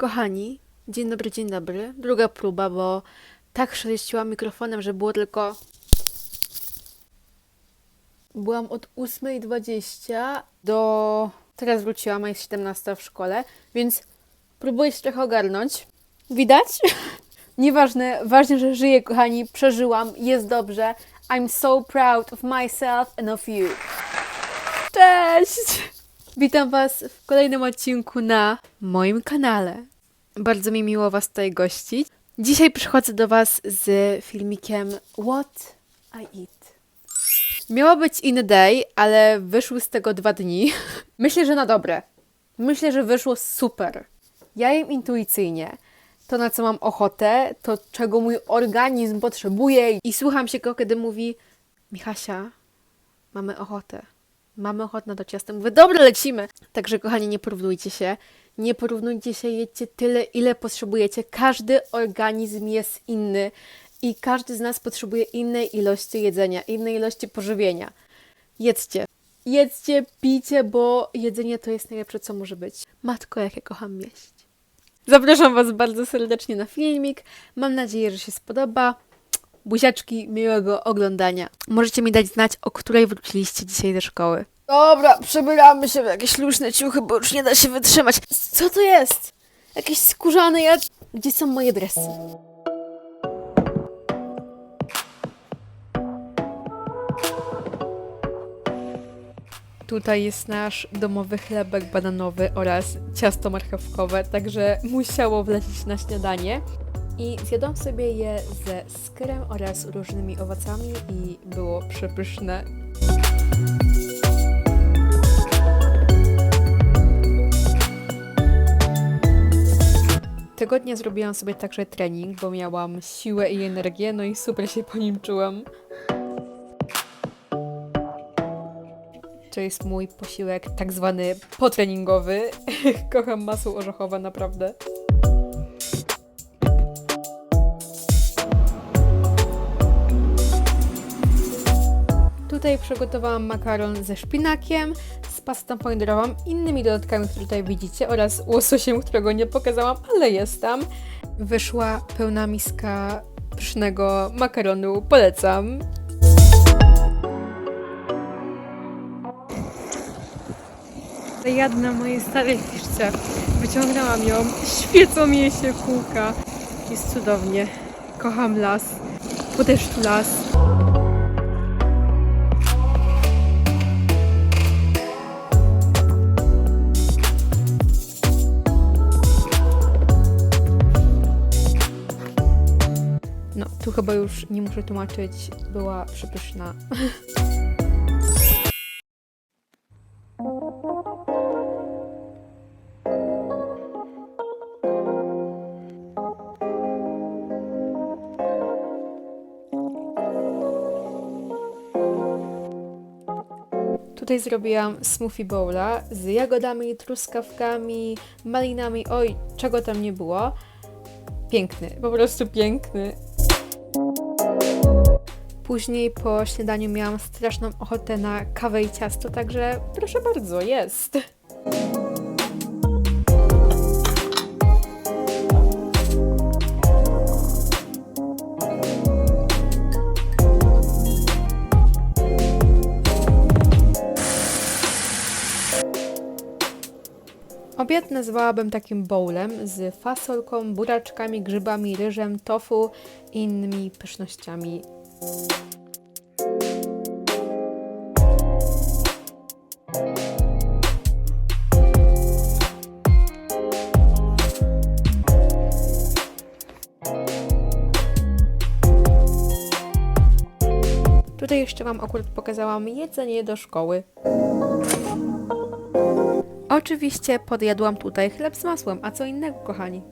Kochani, dzień dobry, dzień dobry. Druga próba, bo tak szeleściłam mikrofonem, że było tylko. Byłam od 8.20 do. Teraz wróciłam, a jest 17 w szkole, więc próbuję się trochę ogarnąć. Widać? Nieważne, ważne, że żyję, kochani, przeżyłam, jest dobrze. I'm so proud of myself and of you. Cześć! Witam Was w kolejnym odcinku na moim kanale. Bardzo mi miło Was tutaj gościć. Dzisiaj przychodzę do Was z filmikiem What I Eat. Miało być in day, ale wyszły z tego dwa dni. Myślę, że na dobre. Myślę, że wyszło super. Ja jem intuicyjnie. To, na co mam ochotę, to czego mój organizm potrzebuje i słucham się go, kiedy mówi Michasia, mamy ochotę. Mamy ochotę na to ciasto. Mówię, dobra, lecimy. Także, kochani, nie porównujcie się. Nie porównujcie się, jedźcie tyle, ile potrzebujecie. Każdy organizm jest inny i każdy z nas potrzebuje innej ilości jedzenia, innej ilości pożywienia. Jedzcie. Jedzcie, pijcie, bo jedzenie to jest najlepsze, co może być. Matko, jak ja kocham jeść. Zapraszam Was bardzo serdecznie na filmik. Mam nadzieję, że się spodoba. Buziaczki, miłego oglądania. Możecie mi dać znać, o której wróciliście dzisiaj ze szkoły. Dobra, przebieramy się w jakieś luźne ciuchy, bo już nie da się wytrzymać. Co to jest? Jakieś skórzane jad... Gdzie są moje dresy? Tutaj jest nasz domowy chlebek bananowy oraz ciasto marchewkowe, także musiało wlecieć na śniadanie. I zjadłam sobie je ze skyrem oraz różnymi owocami i było przepyszne. Tego dnia zrobiłam sobie także trening, bo miałam siłę i energię, no i super się po nim czułam. To jest mój posiłek tak zwany potreningowy. Kocham masło orzechowe, naprawdę. Tutaj przygotowałam makaron ze szpinakiem, z pastą pomidorową, innymi dodatkami, które tutaj widzicie, oraz łososiem, którego nie pokazałam, ale jest tam. Wyszła pełna miska pysznego makaronu. Polecam. Jadę na mojej starej. Wyciągnęłam ją. Świecą jej się kółka. Jest cudownie. Kocham las. Bo las. Tu chyba już nie muszę tłumaczyć, była przepyszna. Tutaj zrobiłam smoothie bowla z jagodami, truskawkami, malinami, oj, czego tam nie było. Piękny, po prostu piękny. Później po śniadaniu miałam straszną ochotę na kawę i ciasto, także proszę bardzo, jest. Obiad nazwałabym takim bowlem z fasolką, buraczkami, grzybami, ryżem, tofu i innymi pysznościami. Tutaj jeszcze Wam akurat pokazałam jedzenie do szkoły. Oczywiście podjadłam tutaj chleb z masłem, a co innego, kochani.